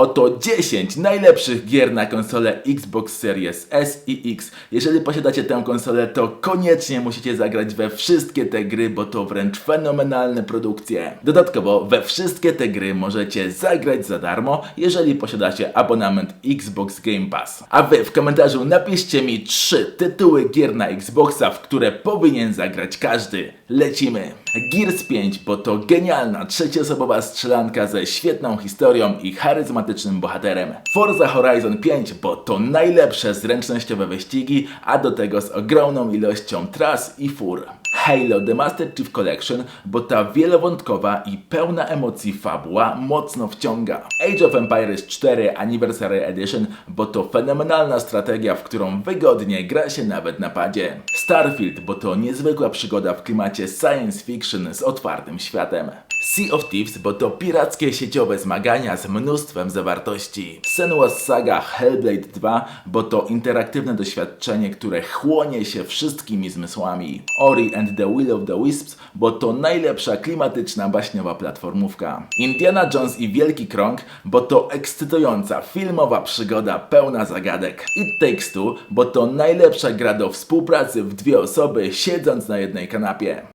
Oto 10 najlepszych gier na konsolę Xbox Series S i X. Jeżeli posiadacie tę konsolę, to koniecznie musicie zagrać we wszystkie te gry, bo to wręcz fenomenalne produkcje. Dodatkowo we wszystkie te gry możecie zagrać za darmo, jeżeli posiadacie abonament Xbox Game Pass. A wy w komentarzu napiszcie mi trzy tytuły gier na Xboxa, w które powinien zagrać każdy. Lecimy! Gears 5, bo to genialna trzecioosobowa strzelanka ze świetną historią i charyzmatycznym bohaterem. Forza Horizon 5, bo to najlepsze zręcznościowe wyścigi, a do tego z ogromną ilością tras i fur. Halo The Master Chief Collection, bo ta wielowątkowa i pełna emocji fabuła mocno wciąga. Age of Empires 4 Anniversary Edition, bo to fenomenalna strategia, w którą wygodnie gra się nawet na padzie. Starfield, bo to niezwykła przygoda w klimacie science fiction z otwartym światem. Sea of Thieves, bo to pirackie sieciowe zmagania z mnóstwem zawartości. Senua's Saga Hellblade 2, bo to interaktywne doświadczenie, które chłonie się wszystkimi zmysłami. Ori and the Will of the Wisps, bo to najlepsza klimatyczna baśniowa platformówka. Indiana Jones i Wielki Krąg, bo to ekscytująca filmowa przygoda pełna zagadek. It Takes Two, bo to najlepsza gra do współpracy w dwie osoby siedząc na jednej kanapie.